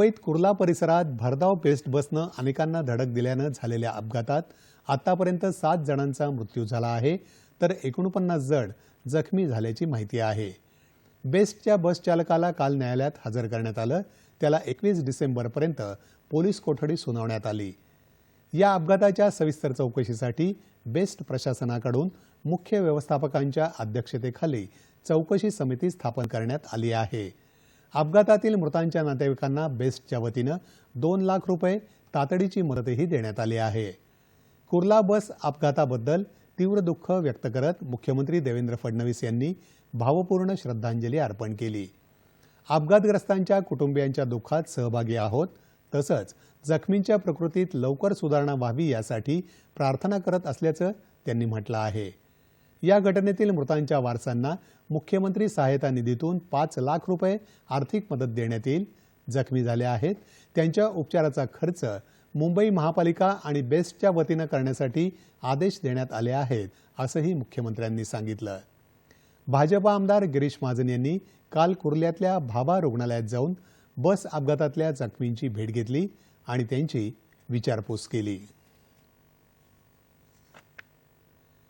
मुंबईत कुर्ला परिसरात भरधाव पेस्ट बसनं अनेकांना धडक दिल्यानं झालेल्या अपघातात आतापर्यंत सात जणांचा मृत्यू झाला आहे तर एकोणपन्नास जण जखमी झाल्याची माहिती आहे. बेस्टच्या बस चालकाला काल न्यायालयात हजर करण्यात आलं. त्याला एकवीस डिसेंबरपर्यंत पोलीस कोठडी सुनावण्यात आली. या अपघाताच्या सविस्तर चौकशीसाठी बेस्ट प्रशासनाकडून मुख्य व्यवस्थापकांच्या अध्यक्षतेखाली चौकशी समिती स्थापन करण्यात आली आहे. अपघातातील मृतांच्या नातेवाईकांना बेस्टच्या वतीनं दोन लाख रुपये तातडीची मदतही देण्यात आली आहे. कुर्ला बस अपघाताबद्दल तीव्र दुःख व्यक्त करत मुख्यमंत्री देवेंद्र फडणवीस यांनी भावपूर्ण श्रद्धांजली अर्पण केली. अपघातग्रस्तांच्या कुटुंबियांच्या दुःखात सहभागी आहोत तसंच जखमींच्या प्रकृतीत लवकर सुधारणा व्हावी यासाठी प्रार्थना करत असल्याचं त्यांनी म्हटलं आहे. या घटनेतील मृतांच्या वारसांना मुख्यमंत्री सहायता निधीतून पाच लाख रुपये आर्थिक मदत देण्यात येईल. जखमी झाले आहेत. त्यांच्या उपचाराचा खर्च मुंबई महापालिका आणि बेस्टच्या वतीनं करण्यासाठी आदेश देण्यात आले आहेत असंही मुख्यमंत्र्यांनी सांगितलं. भाजपा आमदार गिरीश महाजन यांनी काल कुर्ल्यातल्या भाभा रुग्णालयात जाऊन बस अपघातातल्या जखमींची भेट घेतली आणि त्यांची विचारपूस केली.